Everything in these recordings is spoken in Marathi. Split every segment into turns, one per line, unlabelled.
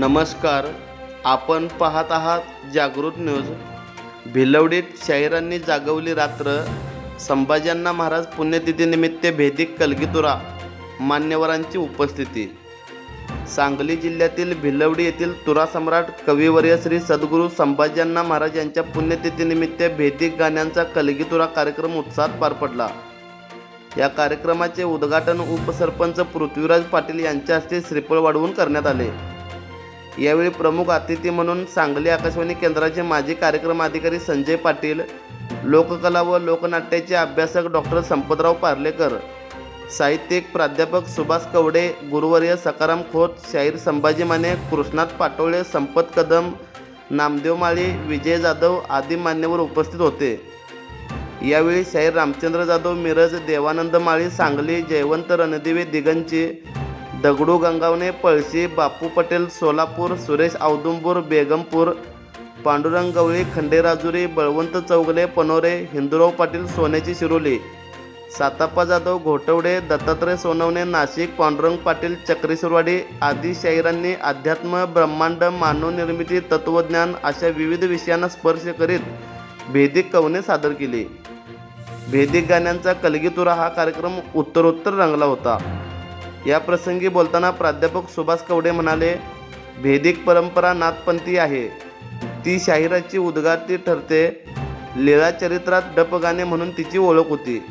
नमस्कार. आपण पाहत आहात जागृत न्यूज. भिलवडीत शाहिरांनी जागवली रात्र. संभाज्यांना महाराज पुण्यतिथीनिमित्त भेदिक कलगीतुरा मान्यवरांची उपस्थिती. सांगली जिल्ह्यातील भिलवडी येथील तुरा सम्राट कविवर्य श्री सद्गुरू संभाज्यांना महाराज यांच्या पुण्यतिथीनिमित्त भेदिक गाण्यांचा कलगीतुरा कार्यक्रम उत्साहात पार पडला. या कार्यक्रमाचे उद्घाटन उपसरपंच पृथ्वीराज पाटील यांच्या हस्ते श्रीफळ वाढवून करण्यात आले. यावेळी प्रमुख अतिथी म्हणून सांगली आकाशवाणी केंद्राचे माजी कार्यक्रम अधिकारी संजय पाटील लोककला व लोकनाट्याचे अभ्यासक डॉक्टर संपतराव पार्लेकर साहित्यिक प्राध्यापक सुभाष कवडे गुरुवर्य सकाराम खोत शाहीर संभाजी माने कृष्णात पाटोळे संपत कदम नामदेव माळी विजय जाधव आदी मान्यवर उपस्थित होते. यावेळी शाहीर रामचंद्र जाधव मिरज देवानंद माळी सांगली जयवंत रणदिवे दिगंची दगडू गंगावणे पळशी बापू पटेल सोलापूर सुरेश औदुंबूर बेगमपूर पांडुरंग गवळी खंडेराजुरी बळवंत चौगले पनोरे हिंदुराव पाटील सोन्याची शिरोली साताप्पा जाधव घोटवडे दत्तात्रय सोनवणे नाशिक पांडुरंग पाटील चक्रेश्वरवाडी आदी शाहिरांनी अध्यात्म ब्रह्मांड मानवनिर्मिती तत्त्वज्ञान अशा विविध विषयांना स्पर्श करीत भेदिक कवने सादर केली. भेदिक गाण्यांचा कलगीतुरा हा कार्यक्रम उत्तरोत्तर रंगला होता. या प्रसंगी बोलताना प्राध्यापक सुभाष कवडे म्हणाले भेदिक परंपरा नाथपंथी आहे. ती शाहिराची उद्गारती ठरते. लीळा चरित्रात डपगाणे म्हणून तिची ओळख होती.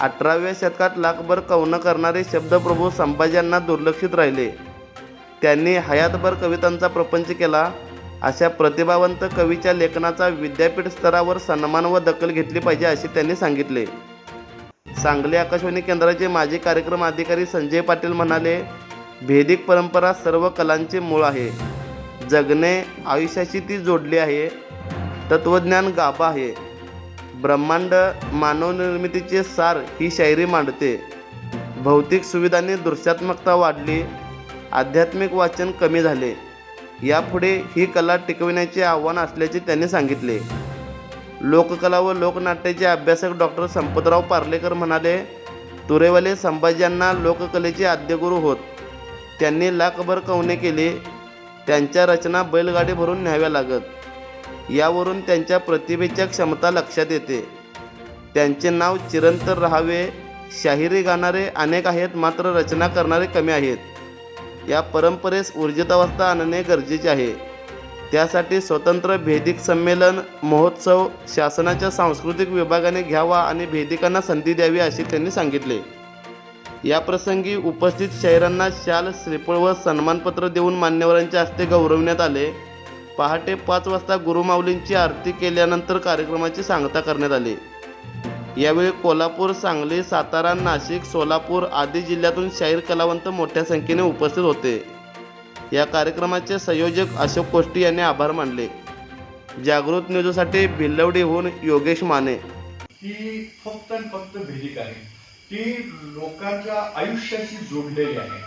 अठराव्या शतकात लाखभर कवनं करणारे शब्दप्रभू संभाज्यांना दुर्लक्षित राहिले. त्यांनी हयातभर कवितांचा प्रपंच केला. अशा प्रतिभावंत कवीच्या लेखनाचा विद्यापीठ स्तरावर सन्मान व दखल घेतली पाहिजे असे त्यांनी सांगितले. सांगली आकाशवाणी केंद्राचे माजी कार्यक्रम अधिकारी संजय पाटील म्हणाले भेदिक परंपरा सर्व कलांचे मूळ आहे. जगणे आयुष्याशी ती जोडली आहे. तत्त्वज्ञान गाभा आहे. ब्रह्मांड मानवनिर्मितीचे सार ही शायरी मांडते. भौतिक सुविधांनी दृश्यात्मकता वाढली. आध्यात्मिक वाचन कमी झाले. यापुढे ही कला टिकविण्याचे आव्हान असल्याचे त्यांनी सांगितले. लोककला व लोकनाट्याचे अभ्यासक डॉक्टर संपतराव पार्लेकर म्हणाले तुरेवाले संभाज्यांना लोककलेचे आद्यगुरू होत. त्यांनी लाखभर कवने केली. त्यांच्या रचना बैलगाडी भरून न्याव्या लागत. यावरून त्यांच्या प्रतिभेच्या क्षमता लक्षात येते. त्यांचे नाव चिरंतर राहावे. शाहिरी गाणारे अनेक आहेत मात्र रचना करणारे कमी आहेत. या परंपरेस ऊर्जितावस्था आणणे गरजेचे आहे. त्यासाठी स्वतंत्र भेदिक संमेलन महोत्सव शासनाच्या सांस्कृतिक विभागाने घ्यावा आणि भेदिकांना संधी द्यावी असे त्यांनी सांगितले. या प्रसंगी उपस्थित शहरांना शाल श्रीफळ व सन्मानपत्र देऊन मान्यवरांच्या हस्ते गौरवण्यात आले. पहाटे पाच वाजता गुरुमाऊलींची आरती केल्यानंतर कार्यक्रमाची सांगता करण्यात आली. यावेळी कोल्हापूर सांगली सातारा नाशिक सोलापूर आदी जिल्ह्यातून शाहीर कलावंत मोठ्या संख्येने उपस्थित होते. या कार्यक्रमाचे संयोजक अशोक कोष्टी यांनी आभार मानले. जागृत न्यूजसाठी भिल्लवडीहून योगेश माने.
ही फक्त आणि फक्त भेदिक आहे. ती लोकांच्या आयुष्याशी जोडलेली आहे.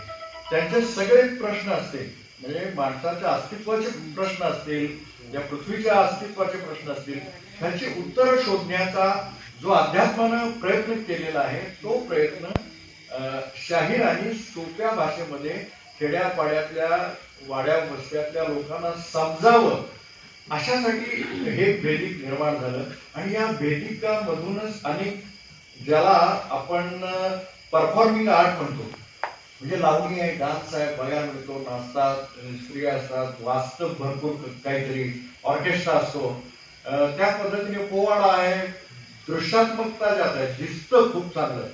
त्यांचे सगळे प्रश्न असतील म्हणजे माणसाच्या अस्तित्वाचे प्रश्न असतील या पृथ्वीच्या अस्तित्वाचे प्रश्न असतील त्यांची उत्तरं शोधण्याचा जो अध्यात्मानं प्रयत्न केलेला आहे तो प्रयत्न शाहीर आणि सोप्या भाषेमध्ये खेड्यापाड्यातल्या वाड्या वस्त्यातल्या लोकांना समजावं. अशासाठी हे भेदिक निर्माण झालं. आणि या भेदिकामधूनच अनेक ज्याला आपण परफॉर्मिंग आर्ट म्हणतो. म्हणजे लावणी आहे डान्स आहे बघायला मिळतो नाचतात स्त्रिया असतात वास्तव भरपूर काहीतरी ऑर्केस्ट्रा असतो. त्या पद्धतीने पोवाडा आहे दृश्यात्मकता ज्यात आहे दिसतं खूप चांगलं.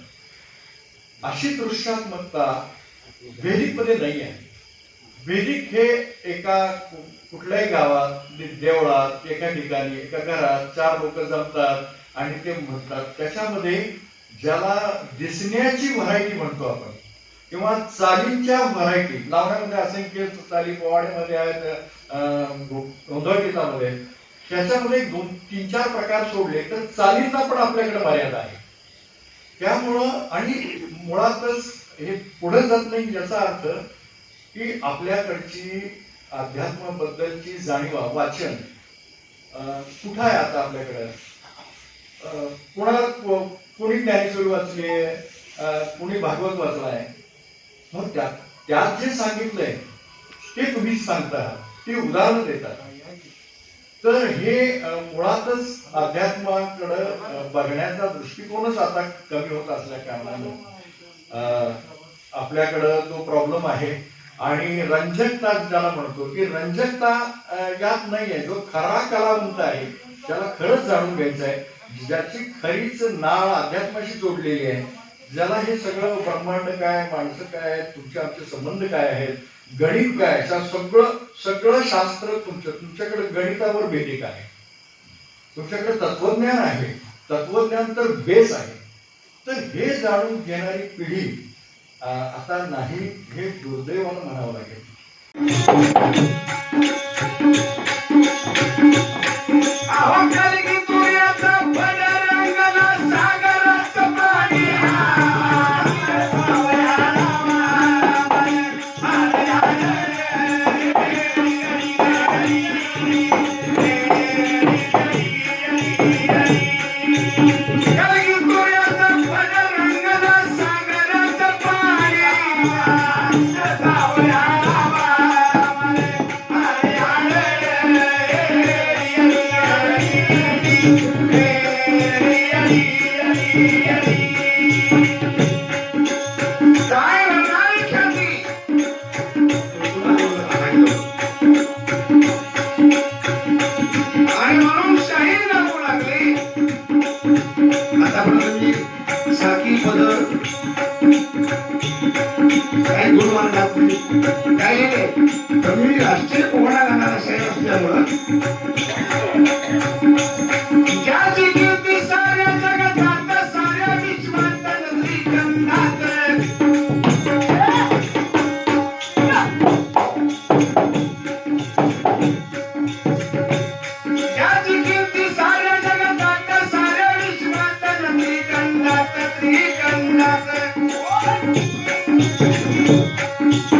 अशी दृश्यात्मकता वेदिकमध्ये नाही आहे. वेदिक हे एका कुठल्याही गावात म्हणजे देवळात एका ठिकाणी एका घरात चार लोक जमतात आणि ते म्हणतात. त्याच्यामध्ये ज्याला दिसण्याची व्हरायटी म्हणतो आपण किंवा चालींच्या व्हरायटी. लावण्यामध्ये असंख्य चाली पोवाड्यामध्ये आहेत अं, गोंधळ गीतामध्ये त्याच्यामध्ये दोन तीन चार प्रकार सोडले तर चालींना पण आपल्याकडे मर्यादा आहे. त्यामुळं आणि मुळातच हे पुढे जात नाही याचा अर्थ की आपल्याकडची अध्यात्माबद्दलची जाणीव वाचन कुठं आहे आता आपल्याकडं? कोणाला कोणी ज्ञानेश्वरी वाचले कोणी भागवत वाचलाय? मग त्या त्यात जे सांगितलंय ते तुम्हीच सांगता ते उदाहरण देतात तर हे मुळातच अध्यात्माकडं बघण्याचा दृष्टिकोनच आता कमी होत असल्या कारणानं. आपल्याकडं तो प्रॉब्लेम आहे. आणि रंजकता ज्याला म्हणतो की रंजकता यात नाही आहे जो खरा कलावंत आहे त्याला खरंच जाणून घ्यायचं आहे ज्याची खरीच नाळ अध्यात्माशी जोडलेली आहे ज्याला हे सगळं ब्रह्मांड काय माणसं काय तुमचे आमचे संबंध काय आहेत गणित काय सगळं सगळं शास्त्र तुमचं तुमच्याकडे गणितावर बेदिक आहे. तुमच्याकडे तत्वज्ञान आहे. तत्वज्ञान तर बेस आहे. तर हे जाणून घेणारी पिढी आता नाही हे दुर्दैवानं म्हणावं लागेल.
That's Thank you.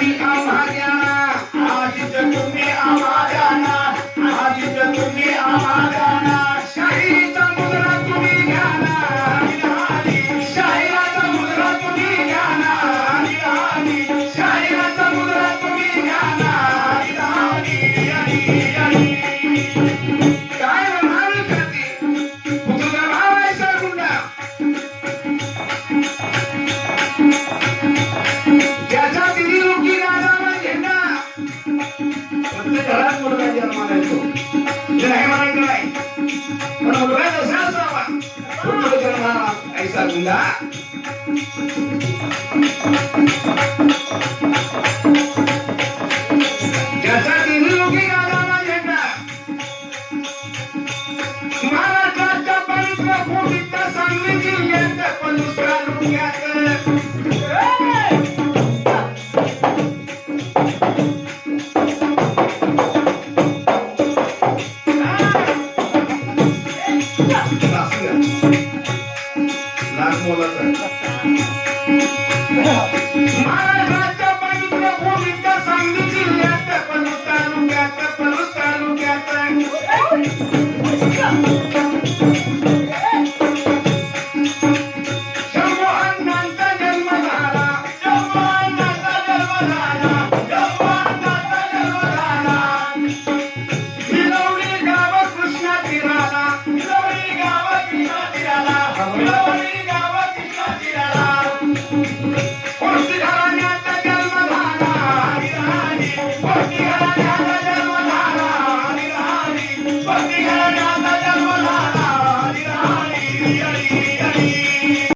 I said, that.